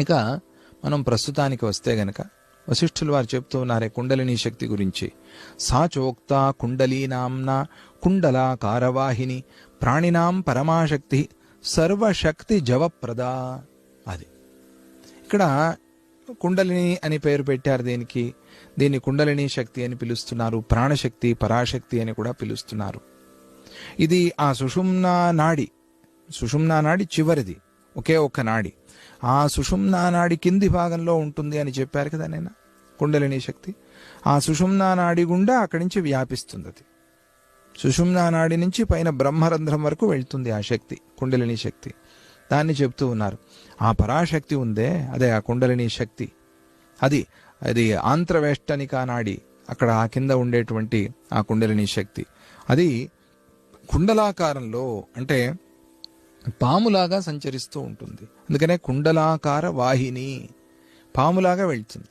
ఇక మనం ప్రస్తుతానికి వస్తే గనక వశిష్ఠులు వారు చెప్తూ ఉన్నారే కుండలిని శక్తి గురించి. సా చోక్త కుండలీనాంన కుండల కారవాహిని ప్రాణినాం పరమాశక్తి సర్వశక్తి జవప్రదా అది. ఇక్కడ కుండలిని అని పేరు పెట్టారు దీనికి? దీన్ని కుండలిని శక్తి అని పిలుస్తున్నారు ప్రాణశక్తి పరాశక్తి అని కూడా పిలుస్తున్నారు. ఇది ఆ సుషుమ్నా నాడి సుషుమ్నా నాడి చివరిది. ఒకే ఒక్క నాడి. ఆ సుషుమ్నా నాడి కింది భాగంలో ఉంటుంది అని చెప్పారు కదా నేను? కుండలిని శక్తి. ఆ సుషుమ్నా నాడి గుండా అక్కడి నుంచి వ్యాపిస్తుంది అది సుషుమ్నా నాడి నుంచి పైన బ్రహ్మరంధ్రం వరకు వెళ్తుంది ఆ శక్తి కుండలిని శక్తి. దాన్ని చెప్తూ ఉన్నారు. ఆ పరాశక్తి ఉందే అదే ఆ కుండలిని శక్తి. అది అది ఆంత్రవేష్టనికా నాడి అక్కడ ఆ కింద ఉండేటువంటి ఆ కుండలిని శక్తి. అది కుండలాకారంలో అంటే పాములాగా సంచరిస్తూ ఉంటుంది. అందుకనే కుండలాకార వాహిని పాములాగా వెళ్తుంది.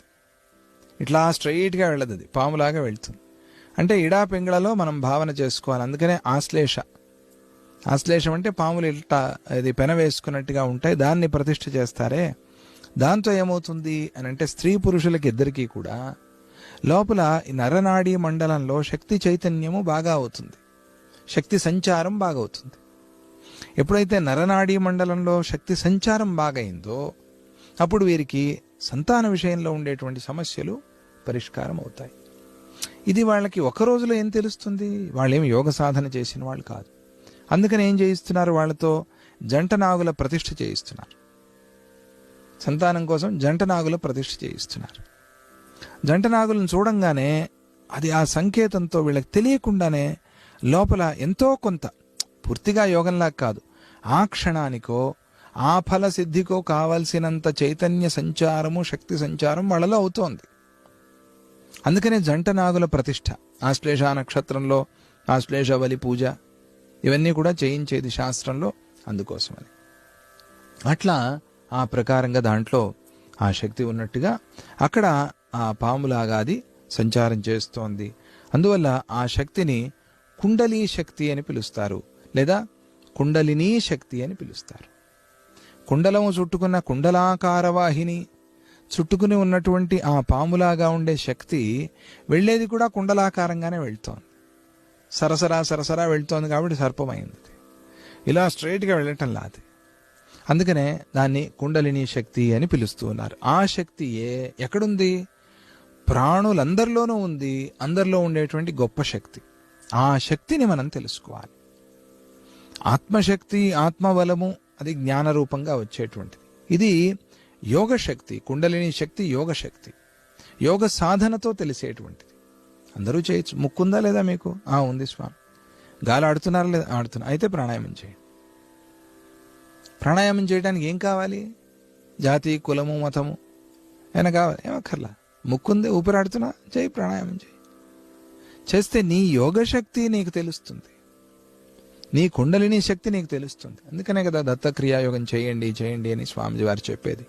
ఇట్లా స్ట్రైట్గా వెళ్ళదు అది పాములాగా వెళ్తుంది. అంటే ఇడా పెంగళలో మనం భావన చేసుకోవాలి. అందుకనే ఆశ్లేష. ఆశ్లేషం అంటే పాములు ఇట్లా అది పెన వేసుకున్నట్టుగా ఉంటాయి దాన్ని ప్రతిష్ఠ చేస్తారే. దాంతో ఏమవుతుంది అని అంటే స్త్రీ పురుషులకి ఇద్దరికీ కూడా లోపల ఈ నరనాడీ మండలంలో శక్తి చైతన్యము బాగా అవుతుంది. శక్తి సంచారం బాగా అవుతుంది. ఎప్పుడైతే నరనాడీ మండలంలో శక్తి సంచారం బాగైందో అప్పుడు వీరికి సంతాన విషయంలో ఉండేటువంటి సమస్యలు పరిష్కారం అవుతాయి ఇది వాళ్ళకి ఒక రోజులో ఏం తెలుస్తుంది? వాళ్ళేం యోగ సాధన చేసిన వాళ్ళు కాదు. అందుకని ఏం చేయిస్తున్నారు? వాళ్ళతో జంట నాగుల ప్రతిష్ఠ చేయిస్తున్నారు. సంతానం కోసం జంట నాగుల ప్రతిష్ఠ చేయిస్తున్నారు. జంట నాగులను చూడంగానే అది ఆ సంకేతంతో వీళ్ళకి తెలియకుండానే లోపల ఎంతో కొంత పూర్తిగా యోగంలా కాదు. ఆ క్షణానికో ఆ ఫల సిద్ధికో కావలసినంత చైతన్య సంచారము శక్తి సంచారం వాళ్ళలో అవుతోంది. అందుకనే జంట నాగుల ప్రతిష్ఠ ఆశ్లేష నక్షత్రంలో ఆశ్లేష బలి పూజ ఇవన్నీ కూడా చేయించేది శాస్త్రంలో అందుకోసమని. అట్లా ఆ ప్రకారంగా దాంట్లో ఆ శక్తి ఉన్నట్టుగా అక్కడ ఆ పాములాగా అది సంచారం చేస్తోంది. అందువల్ల ఆ శక్తిని కుండలీ శక్తి అని పిలుస్తారు. లేదా కుండలినీ శక్తి అని పిలుస్తారు. కుండలము చుట్టుకున్న కుండలాకార వాహిని చుట్టుకుని ఉన్నటువంటి ఆ పాములాగా ఉండే శక్తి వెళ్ళేది కూడా కుండలాకారంగానే వెళ్తోంది. సరసరా సరసరా వెళ్తోంది కాబట్టి సర్పమైంది ఇలా స్ట్రైట్గా వెళ్ళటం లాది. అందుకనే దాన్ని కుండలిని శక్తి అని పిలుస్తూ ఉన్నారు. ఆ శక్తియే ఎక్కడుంది? ప్రాణులందరిలోనూ ఉంది. అందరిలో ఉండేటువంటి గొప్ప శక్తి. ఆ శక్తిని మనం తెలుసుకోవాలి. ఆత్మశక్తి ఆత్మబలము అది జ్ఞాన రూపంగా వచ్చేటువంటిది. ఇది యోగశక్తి కుండలిని శక్తి యోగశక్తి. యోగ సాధనతో తెలిసేటువంటిది. అందరూ చేయొచ్చు. ముక్కుందా లేదా మీకు? ఆ ఉంది స్వామి. గాలి ఆడుతున్నారా లేదా? ఆడుతున్నా. అయితే ప్రాణాయామం చేయండి. ప్రాణాయామం చేయడానికి ఏం కావాలి? జాతి కులము మతము? అయినా కావాలి? ఏమక్కర్లా ముక్కుంది ఊపిరాడుతున్నా చేయి ప్రాణాయామం చేయి. చేస్తే నీ యోగ శక్తి నీకు తెలుస్తుంది. నీ కుండలిని శక్తి నీకు తెలుస్తుంది. అందుకనే కదా దత్తక్రియాయోగం చేయండి చేయండి అని స్వామిజీ వారు చెప్పేది.